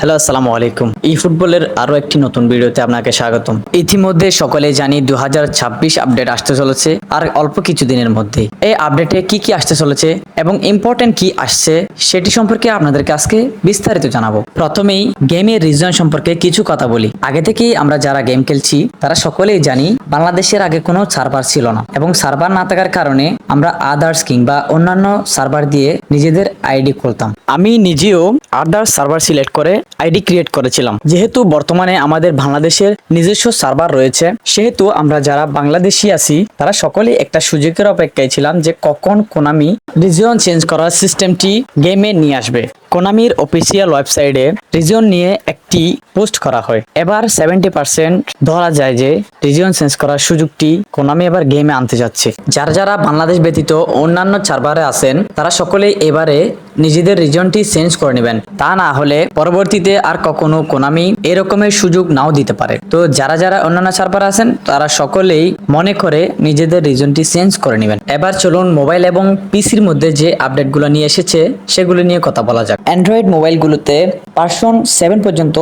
Hello, আসসালামু আলাইকুম। ই ফুটবলের আরও একটি নতুন ভিডিওতে আপনাকে স্বাগতম। ইতিমধ্যে সকলে জানি দু হাজার ছাব্বিশ আপডেট আসতে চলেছে, আর অল্প কিছু দিনের মধ্যে। এই আপডেটে কি কি আসতে চলেছে এবং ইম্পর্টেন্ট কি আসছে, সেটি সম্পর্কে আপনাদেরকে আজকে বিস্তারিত জানাব। প্রথমেই গেমের রিজন সম্পর্কে কিছু কথা বলি। আগে থেকেই আমরা যারা গেম খেলছি, তারা সকলেই জানি বাংলাদেশের আগে কোনো সার্ভার ছিল না এবং সার্ভার না থাকার কারণে আমরা আদার্স কিংবা অন্যান্য সার্ভার দিয়ে নিজেদের আইডি খুলতাম। আমি নিজেও আদার্স সার্ভার সিলেক্ট করে আইডি ক্রিয়েট করেছিলাম। যেহেতু বর্তমানে আমাদের বাংলাদেশের নিজস্ব সার্ভার রয়েছে, সেহেতু আমরা যারা বাংলাদেশি আছি, তারা সকলেই একটা সুযোগের অপেক্ষায় ছিলাম যে কখন কোনামি রিজিয়ন চেঞ্জ করার সিস্টেমটি গেমে নিয়ে আসবে। কোনামির অফিসিয়াল ওয়েবসাইটে রিজন নিয়ে একটি পোস্ট করা হয়। এবার সেভেন্টি পার্সেন্ট ধরা যায় যে রিজন চেঞ্জ করার সুযোগটি কোনামি এবার গেমে আনতে যাচ্ছে। যারা যারা বাংলাদেশ ব্যতীত অন্যান্য সার্ভারে আছেন, তারা সকলেই এবারে নিজেদের রিজনটি চেঞ্জ করে নেবেন। তা না হলে পরবর্তীতে আর কখনো কোনামি এরকমের সুযোগ নাও দিতে পারে। তো যারা যারা অন্যান্য সার্ভার আছেন, তারা সকলেই মনে করে নিজেদের রিজনটি চেঞ্জ করে নেবেন। এবার চলুন মোবাইল এবং পিসির মধ্যে যে আপডেটগুলো নিয়ে এসেছে, সেগুলো নিয়ে কথা বলা যাক। অ্যান্ড্রয়েড মোবাইলগুলোতে পার্সন সেভেন পর্যন্ত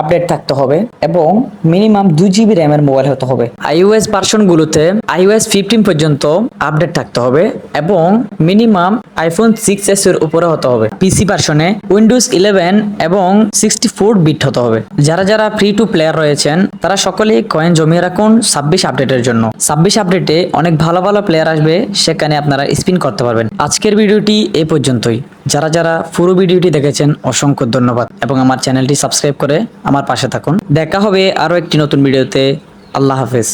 আপডেট থাকতে হবে এবং মিনিমাম দুই জিবি র্যামের মোবাইল হতে হবে। আইওএস ভার্সনগুলোতে আইওএস ফিফটিন পর্যন্ত আপডেট থাকতে হবে এবং মিনিমাম আইফোন সিক্স এস এর উপরে হতে হবে। পিসি ভার্সনে উইন্ডোজ ইলেভেন এবং সিক্সটি ফোর বিট হতে হবে। যারা যারা ফ্রি টু প্লেয়ার রয়েছেন, তারা সকলেই কয়েন জমিয়ে রাখুন ছাব্বিশ আপডেটের জন্য। ছাব্বিশ আপডেটে অনেক ভালো ভালো প্লেয়ার আসবে, সেখানে আপনারা স্পিন করতে পারবেন। আজকের ভিডিওটি এ পর্যন্তই। যারা যারা পুরো ভিডিওটি দেখেছেন, অসংখ্য ধন্যবাদ। এবং আমার চ্যানেলটি সাবস্ক্রাইব করে আমার পাশে থাকুন। দেখা হবে আরও একটি নতুন ভিডিওতে। আল্লাহ হাফেজ।